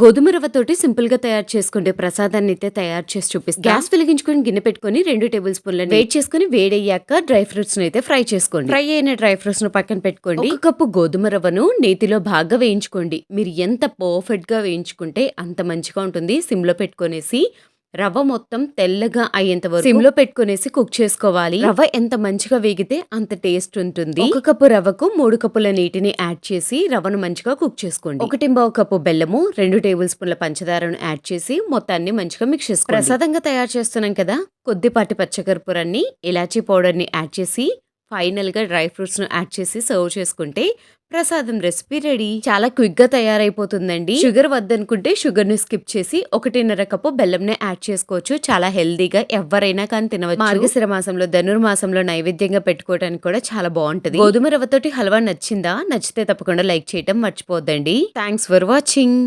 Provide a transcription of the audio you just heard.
గోధుమ రవ్వతోటి సింపుల్గా తయారు చేసుకుంటే ప్రసాదాన్ని అయితే తయారు చేసి చూపిస్తాం. గ్యాస్ వెలిగించుకొని గిన్నె పెట్టుకొని రెండు టేబుల్ స్పూన్ల వెయిట్ చేసుకుని వేడయ్యాక డ్రై ఫ్రూట్స్ అయితే ఫ్రై చేసుకోండి. ఫ్రై అయిన డ్రై ఫ్రూట్స్ను పక్కన పెట్టుకోండి. ఒక కప్పు గోధుమ రవ్వను నేతిలో బాగా వేయించుకోండి. మీరు ఎంత పర్ఫెక్ట్గా వేయించుకుంటే అంత మంచిగా ఉంటుంది. సిమ్లో పెట్టుకొనేసి రవ్వ మొత్తం తెల్లగా అయ్యేంత వరకు సిమ్లో పెట్టుకునేసి కుక్ చేసుకోవాలి. రవ్వ ఎంత మంచిగా వేగితే అంత టేస్ట్ ఉంటుంది. ఒక కప్పు రవ్వకు మూడు కప్పుల నీటిని యాడ్ చేసి రవ్వను మంచిగా కుక్ చేసుకోండి. ఒకటి కప్పు బెల్లము రెండు టేబుల్ స్పూన్ల పంచదారను యాడ్ చేసి మొత్తాన్ని మంచిగా మిక్స్ చేసుకోండి. ప్రసాదంగా తయారు చేస్తున్నాం కదా? కొద్దిపాటి పచ్చకర్పూరాన్ని ఇలాచీ పౌడర్ని యాడ్ చేసి ఫైనల్గా డ్రై ఫ్రూట్స్ను యాడ్ చేసి సర్వ్ చేసుకుంటే ప్రసాదం రెసిపీ రెడీ. చాలా క్విక్గా తయారైపోతుందండి. షుగర్ వద్దనుకుంటే షుగర్ని స్కిప్ చేసి ఒకటిన్నర కప్పు బెల్లంని యాడ్ చేసుకోవచ్చు. చాలా హెల్దీగా ఎవరైనా కానీ తినవచ్చు. మార్గశిర మాసంలో ధనుర్మాసంలో నైవేద్యంగా పెట్టుకోవడానికి కూడా చాలా బాగుంటది. గోధుమ రవ్వతోటి హల్వా నచ్చిందా? నచ్చితే తప్పకుండా లైక్ చేయటం మర్చిపోద్దండి. Thanks for watching.